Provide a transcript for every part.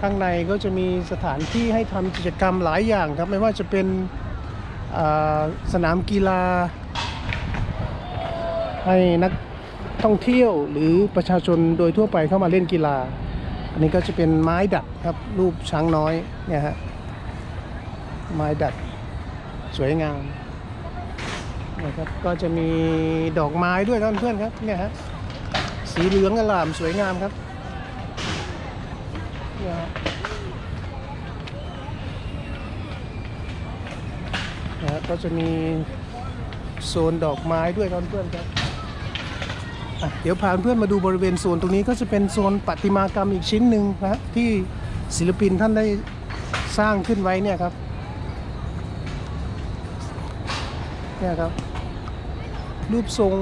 ข้างในก็จะมีสถานที่ให้ทำกิจกรรมหลายอย่างครับ ไม่ว่าจะเป็นสนามกีฬา ให้นักท่องเที่ยวหรือประชาชนโดยทั่วไปเข้ามาเล่นกีฬา อันนี้ก็จะเป็นไม้ดัดครับ รูปช้างน้อยเนี่ยฮะไม้ดัดสวยงามนะครับก็จะมีดอกไม้ด้วยครับเพื่อนๆครับเนี่ยฮะสีเหลืองอลามสวยงามครับ เนี่ยฮะนะก็จะมีโซนดอกไม้ด้วยครับเพื่อนๆครับเดี๋ยวพาเพื่อนมาดูบริเวณโซนตรงนี้ก็จะเป็นโซนประติมากรรมอีกชิ้นหนึ่งนะฮะที่ศิลปินท่านได้สร้างขึ้นไว้เนี่ยครับเนี่ยครับ รูปทรง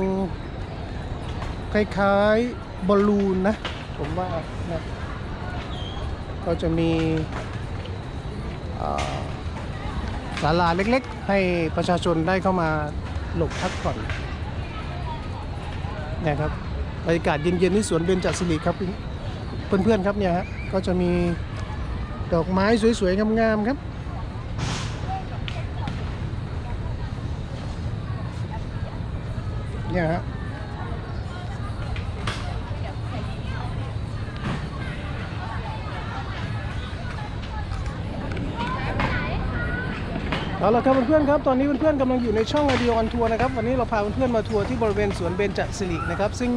คล้ายๆบอลลูนนะ ผมว่านะ ก็จะมีศาลาเล็กๆ ให้ประชาชนได้เข้ามาหลบพักผ่อนนี่ยครับบรรยากาศเย็นๆที่สวนเบญจศิริครับเพื่อนๆครับเนี่ยฮะก็จะมีดอกไม้สวยๆงามๆครับเนี่ยฮะ เอาละครับเพื่อนๆครับตอนนี้เพื่อนๆกำลังอยู่ในช่อง Radio on Tour นะครับวันนี้เราพาเพื่อนๆมาทัวร์ที่บริเวณสวนเบญจศิรินะครับซึ่ง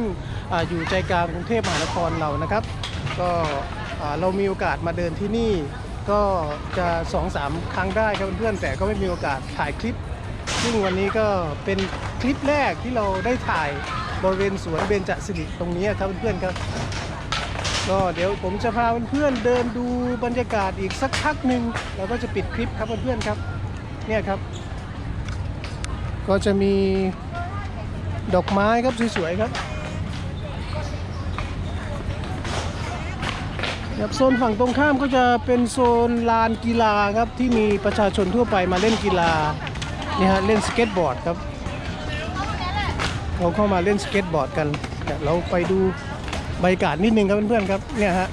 ออยู่ใจกลางกรุงเทพมหานครเรานะครับ ก็เรามีโอกาสมาเดินที่นี่ก็จะ2อสามครั้งได้ครับเพื่อนๆแต่ก็ไม่มีโอกาสถ่ายคลิป ซึ่งวันนี้ก็เป็นคลิปแรกที่เราได้ถ่ายบริเวณสวนเบญจศิริตรงนี้ครับเพื่อนๆครับก็เดี๋ยวผมจะพาเพื่อนๆเดินดูบรรยากาศอีกสักพักหนึ่งแล้วก็จะปิดคลิปครับเพื่อนๆครับ เนี่ยครับ ก็จะมีดอกไม้ครับสวยๆครับครับโซนฝั่งตรงข้ามก็จะเป็นโซนลานกีฬาครับที่มีประชาชนทั่วไปมาเล่นกีฬานี่ฮะเล่นสเก็ตบอร์ดครับเราเข้ามาเล่นสเก็ตบอร์ดกันเดี๋ยวเราไปดูบรรยากาศนิดนึงครับเพื่อนๆครับเนี่ยฮะ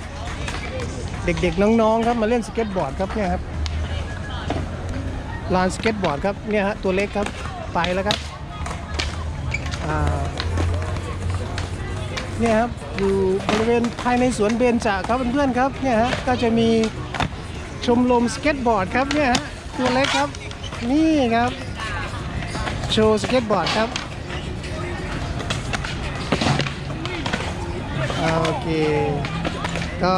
เด็กๆน้องๆครับมาเล่นสเก็ตบอร์ดครับเนี่ยครับ ลานสเก็ตบอร์ดครับเนี่ยฮะตัวเล็กครับไปแล้วครับเนี่ยครับอยู่บริเวณภายในสวนเบญจครับเพื่อนๆครับเนี่ยฮะก็จะมีชมรมสเก็ตบอร์ดครับเนี่ยฮะตัวเล็กครับนี่ครับโชว์สเก็ตบอร์ดครับอโอเคก็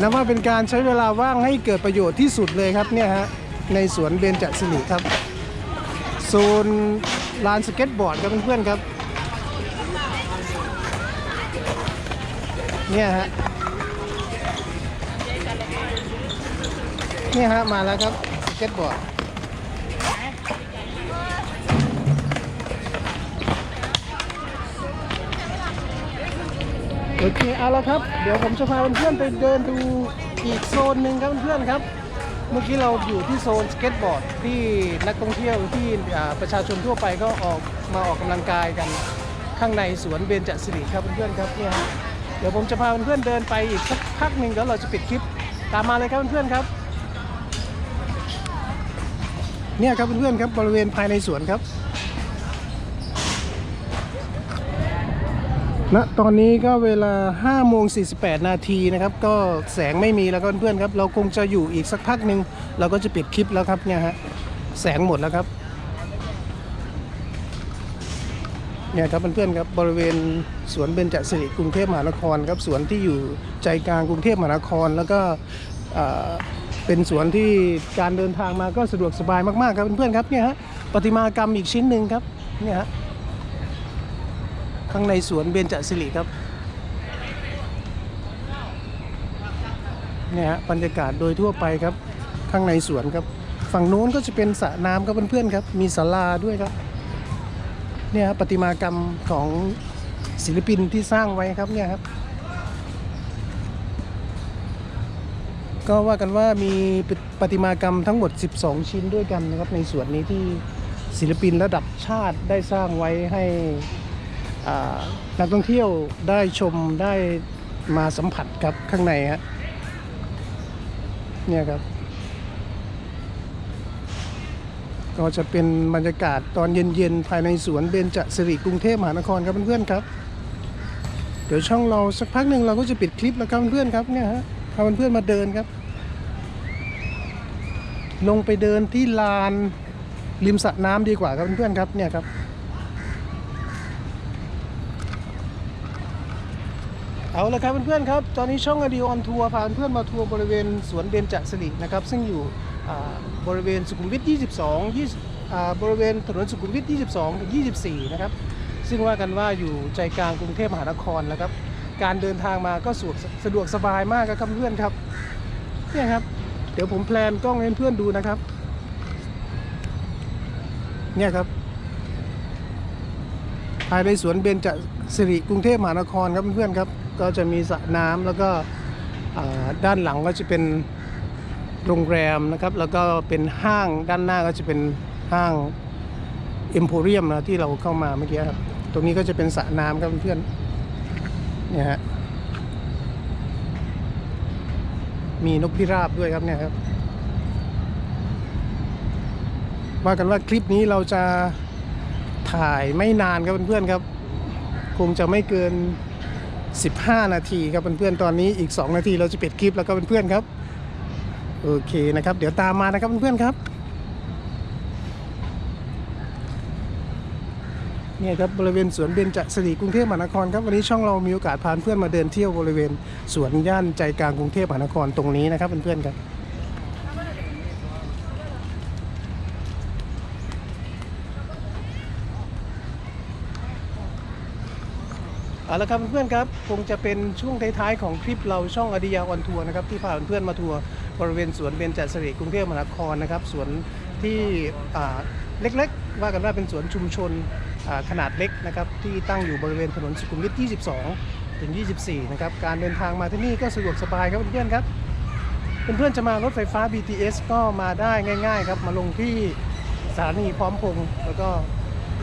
นับว่าเป็นการใช้เวลาว่างให้เกิดประโยชน์ที่สุดเลยครับเนี่ยฮะ ในสวนเบญจศิริครับโซนลานสเก็ตบอร์ดครับเพื่อนๆครับ เนี่ยฮะเนี่ยฮะมาแล้วครับสเก็ตบอร์ดโอเคเอาละครับ เดี๋ยวผมจะพาเพื่อนๆไปเดินดูอีกโซนหนึ่งครับเพื่อนๆครับ มื่อกี้เราอยู่ที่โซนสเก็ตบอร์ดที่นักท่องเที่ยวที่ประชาชนทั่วไปก็ออกมาออกกำลังกายกันข้างในสวนเบญจศิริครับเพื่อนๆครับเนี่ยฮะเดี๋ยวผมจะพาเพื่อนๆเดินไปอีกสักพักหนึ่งแล้วเราจะปิดคลิปตามมาเลยครับเพื่อนๆครับเนี่ยครับเพื่อนๆครับบริเวณภายในสวนครับ ณตอนนี้ก็เวลา5โมง48 นาทีนะครับ ก็แสงไม่มีแล้วก็เพื่อนๆครับ เราคงจะอยู่อีกสักพักหนึ่งเราก็จะปิดคลิปแล้วครับเนี่ยฮะแสงหมดแล้วครับเนี่ยครับเพื่อนๆครับบริเวณสวนเบญจสิริกรุงเทพมหานครครับสวนที่อยู่ใจกลางกรุงเทพมหานคร แล้วก็เอ่อเป็นสวนที่การเดินทางมาก็สะดวกสบายมากๆครับเพื่อนๆครับเนี่ยฮะประติมากรรมอีกชิ้นหนึ่งครับเนี่ยฮะ ข้างในสวนเบญจศิริครับเนี่ยฮะบรรยากาศโดยทั่วไปครับ ข้างในสวนครับ ฝั่งโน้นก็จะเป็นสระน้ำครับเพื่อนๆครับ มีศาลาด้วยครับเนี่ยครประติมากรรมของศิลปินที่สร้างไว้ครับเนี่ยครับ ก็ว่ากันว่ามีประติมากรรมทั้งหมด 12 ชิ้นด้วยกันนะครับ ในส่วนนี้ที่ศิลปินระดับชาติได้สร้างไว้ให้ นักท่องเที่ยวได้ชมได้มาสัมผัสครับข้างในฮะเนี่ยครับ ก็จะเป็นบรรยากาศตอนเย็นๆ ภายในสวนเบญจสิริกรุงเทพมหานครครับเพื่อนๆครับ เดี๋ยวช่องเราสักพักหนึ่งเราก็จะปิดคลิปแล้วครับเพื่อนๆครับเนี่ยฮะพาเพื่อนๆมาเดินครับ ลงไปเดินที่ลานริมสระน้ำดีกว่าครับเพื่อนๆครับเนี่ยครับ เอาละครับเพื่อนๆครับ ตอนนี้ช่องอดีออนทัวร์พาเพื่อนมาทัวร์บริเวณสวนเบญจสิรินะครับ ซึ่งอยู่บริเวณสุขุมวิท 22 20อ่าบริเวณถนนสุขุมวิท 22 ถึง 24 นะครับ ซึ่งว่ากันว่าอยู่ใจกลางกรุงเทพมหานครนะครับ การเดินทางมาก็สะดวกสะดวกสบายมากครับเพื่อนครับ เนี่ยครับ เดี๋ยวผมแพลนกล้องให้เพื่อนดูนะครับ เนี่ยครับ ภายในสวนเบญจสิริกรุงเทพมหานครครับเพื่อนครับ ก็จะมีสระน้ำแล้วก็ด้านหลังก็จะเป็นโรงแรมนะครับ แล้วก็เป็นห้างด้านหน้าก็จะเป็นห้างเอ็มโพเรียมนะที่เราเข้ามาเมื่อกี้ครับ ตรงนี้ก็จะเป็นสระน้ำครับเพื่อนเนี่ยฮะมีนกพิราบด้วยครับเนี่ยครับว่ากันว่าคลิปนี้เราจะถ่ายไม่นานครับเพื่อนๆครับ คงจะไม่เกิน 15 นาทีครับเพื่อนๆตอนนี้อีก 2 นาทีเราจะปิดคลิปแล้วก็เพื่อนๆครับโอเคนะครับ เดี๋ยวตามมานะครับเพื่อนๆครับเนี่ยครับบริเวณสวนเบญจสิริกรุงเทพมหานครครับวันนี้ช่องเรามีโอกาสพาเพื่อนมาเดินเที่ยวบริเวณสวนย่านใจกลางกรุงเทพมหานครตรงนี้นะครับเพื่อนๆครับ เอาละครับเพื่อนๆครับคงจะเป็นช่วงท้ายๆของคลิปเราช่องอดิยาออนทัวร์นะครับที่พาเพื่อนๆมาทัวร์บริเวณสวนเบญจสิริกรุงเทพมหานครนะครับสวนที่เล็กๆ ว่ากันว่าเป็นสวนชุมชนขนาดเล็กนะครับที่ตั้งอยู่บริเวณถนนสุขุมวิท 22 ถึง 24 นะครับการเดินทางมาที่นี่ก็สะดวกสบายครับเพื่อนๆครับเพื่อนๆจะมารถไฟฟ้า BTS ก็มาได้ง่าย ๆ ครับมาลงที่สถานีพร้อมพงษ์แล้วก็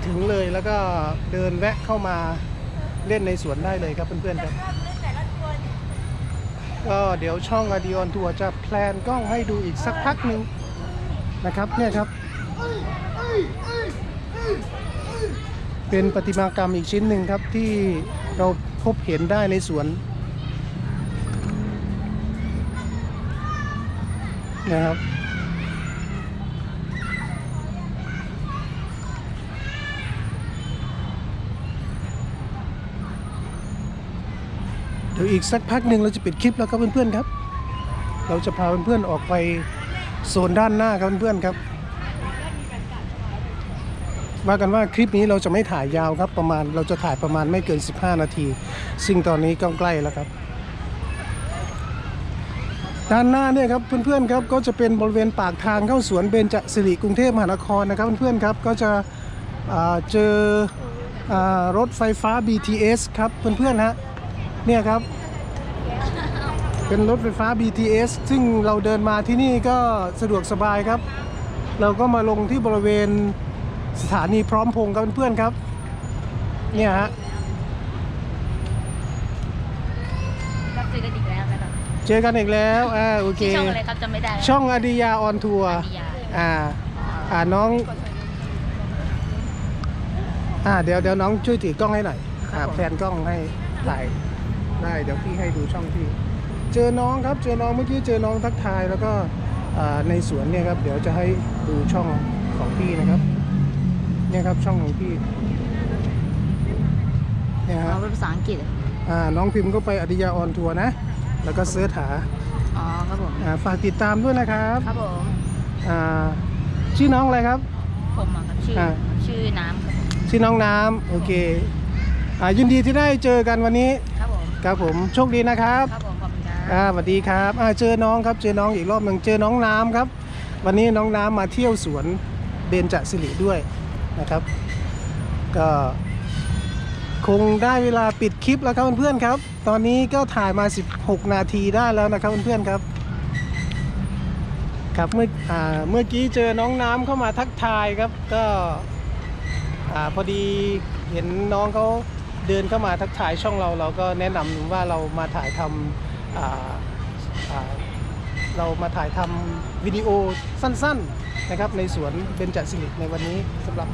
ถึงเลยแล้วก็เดินแวะเข้ามา เล่นในสวนได้เลยครับเพื่อนๆครับ ก็เดี๋ยวช่องอดีออนทัวร์จะแพลนกล้องให้ดูอีกสักพักหนึ่งนะครับเนี่ยครับ เป็นประติมากรรมอีกชิ้นหนึ่งครับที่เราพบเห็นได้ในสวนนะครับ ดี๋ยวอีกสักพักหนึ่งเราจะปิดคลิปแล้วครับเพื่อนๆครับ เราจะพาเพื่อนๆออกไปโซนด้านหน้าครับเพื่อนๆครับ ว่ากันว่าคลิปนี้เราจะไม่ถ่ายยาวครับประมาณเราจะถ่ายประมาณไม่เกิน 15 นาที ซึ่งตอนนี้ก็ใกล้แล้วครับ ด้านหน้าเนี่ยครับเพื่อนๆครับก็จะเป็นบริเวณปากทางเข้าสวนเบญจสิริกรุงเทพมหานครนะครับเพื่อนๆครับก็จะเจอรถไฟฟ้า BTS ครับเพื่อนๆฮะ เนี่ยครับ เป็นรถไฟฟ้า BTS ซึ่งเราเดินมาที่นี่ก็สะดวกสบายครับ เราก็มาลงที่บริเวณสถานีพร้อมพงษ์กับเพื่อนๆครับ เนี่ยฮะก็เจอกันอีกแล้วนะครับเจอกันอีกแล้วอ่าโอเคที่ช่องอะไรครับจำไม่ได้แล้วช่องอดิยาออนทัวร์อดิยาอ่าอ่าน้อง อ่าเดี๋ยวเดี๋ยวน้องช่วยถือกล้องให้หน่อยอ่าแพนกล้องให้ถ่าย ได้เดี๋ยวพี่ให้ดูช่องพี่ เจอน้องครับเจอน้องเมื่อกี้เจอน้องทักทายแล้วก็อ่าในสวนเนี่ยครับเดี๋ยวจะให้ดูช่องของพี่นะครับ เนี่ยครับช่องของพี่เนี่ยฮะเอาเป็นภาษาอังกฤษเหรออ่าน้องพิมพ์ก็ไปอดิยาออนทัวร์นะ แล้วก็เสิร์ชหาอ๋อครับผมอ่าฝากติดตามด้วยนะครับครับผมอ่าชื่อน้องอะไรครับ ผมอะครับชื่ออ่าชื่อน้ำครับชื่อน้องน้ำโอเคอ่ายินดีที่ได้เจอกันวันนี้ ครับผมครับผมโชคดีนะครับครับผมขอบคุณครับอ่าสวัสดีครับอ่าเจอน้องครับเจอน้องอีกรอบหนึ่งเจอน้องน้ำครับ วันนี้น้องน้ำมาเที่ยวสวนเบญจสิริด้วยนะครับ ก็คงได้เวลาปิดคลิปแล้วครับเพื่อนๆครับ ตอนนี้ก็ถ่ายมา 16 นาทีได้แล้วนะครับเพื่อนๆครับ ครับเมื่ออ่าเมื่อกี้เจอน้องน้ำเข้ามาทักทายครับ ก็อ่าพอดีเห็นน้องเขา เดินเข้ามาทักทายช่องเราเราก็แนะนำว่าเรามาถ่ายทำเรามาถ่ายทำวิดีโอสั้นๆนะครับในสวนเบญจสิริในวันนี้สำหรับ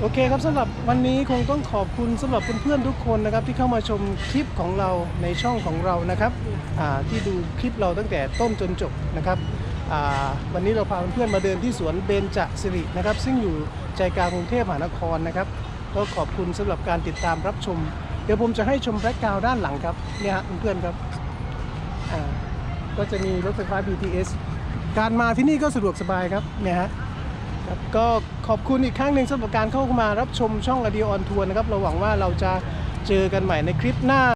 โอเคครับสำหรับวันนี้คงต้องขอบคุณสำหรับเพื่อนๆทุกคนนะครับที่เข้ามาชมคลิปของเราในช่องของเรานะครับที่ดูคลิปเราตั้งแต่ต้นจนจบนะครับวันนี้เราพาเพื่อนๆมาเดินที่สวนเบญจสิรินะครับซึ่งอยู่ใจกลางกรุงเทพมหานครนะครับ ก็ขอบคุณสำหรับการติดตามรับชม เดี๋ยวผมจะให้ชมแบ็กกราวด้านหลังครับเนี่ยฮะเพื่อนๆครับอ่าก็จะมีรถไฟฟ้า BTS การมาที่นี่ก็สะดวกสบายครับเนี่ยฮะครับก็ขอบคุณอีกครั้งหนึ่งสำหรับการเข้ามารับชมช่องอดีออนทัวร์นะครับเราหวังว่าเราจะเจอกันใหม่ในคลิปหน้า